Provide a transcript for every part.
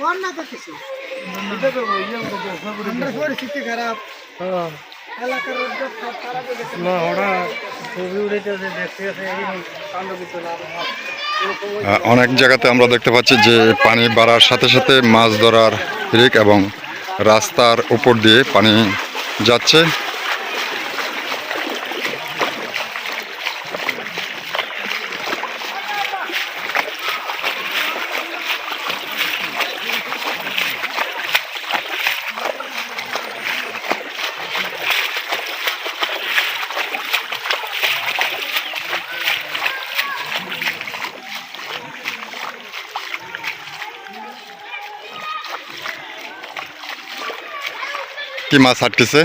বন্যা তো আমরা পরিস্থিতি খারাপ। এলাকার উদ্যোগ সব খারাপ হয়ে গেছে না হঠাৎ ছবি উঠেছে দেখতে কাণ্ড কিছু না অনেক জায়গাতে আমরা দেখতে পাচ্ছি যে পানি বাড়ার সাথে সাথে মাছ ধরার রিক এবং রাস্তার উপর দিয়ে পানি যাচ্ছে। কি মাছ আটকেছে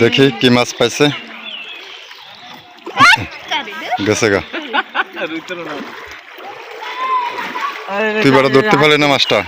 দেখি কি মাছ পাইছে। গেছে গা। তুই বেড়া ধরতে পারলি না মাছটা?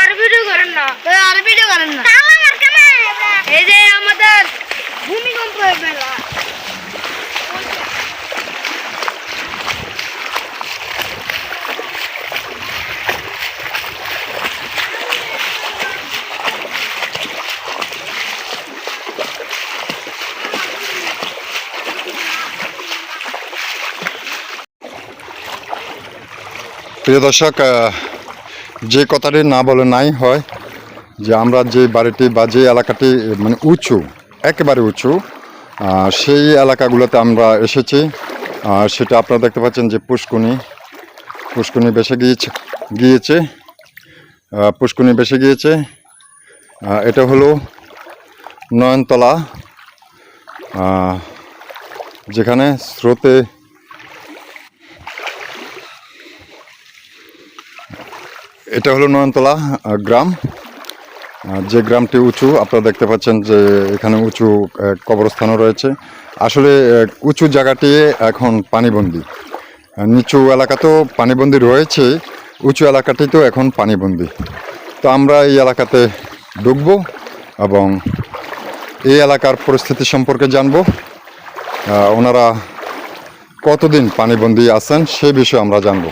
আর ভিডিও করেন না। আর ভিডিও করেন না। এই যে আমাদের ভূমিকম্প প্রিয় দর্শক যে কথাটি না বলে নাই হয় যে আমরা যে বাড়িটি বা যে এলাকাটি মানে উঁচু, একেবারে উঁচু সেই এলাকাগুলোতে আমরা এসেছি। আর সেটা আপনারা দেখতে পাচ্ছেন যে পুষ্কুনি পুষ্কুনি বেসে গিয়েছে গিয়েছে। পুষ্কুনি বেসে গিয়েছে। এটা হলো নয়নতলা যেখানে স্রোতে এটা হলো নয়নতলা গ্রাম। যে গ্রামটি উঁচু, আপনারা দেখতে পাচ্ছেন যে এখানে উঁচু কবরস্থানও রয়েছে। আসলে উঁচু জায়গাটি এখন পানিবন্দী। নিচু এলাকা তো পানিবন্দী রয়েছে, উঁচু এলাকাটি তো এখন পানিবন্দী। তো আমরা এই এলাকাতে ঢুকবো এবং এই এলাকার পরিস্থিতি সম্পর্কে জানব। ওনারা কতদিন পানিবন্দী আছেন সে বিষয়ে আমরা জানব।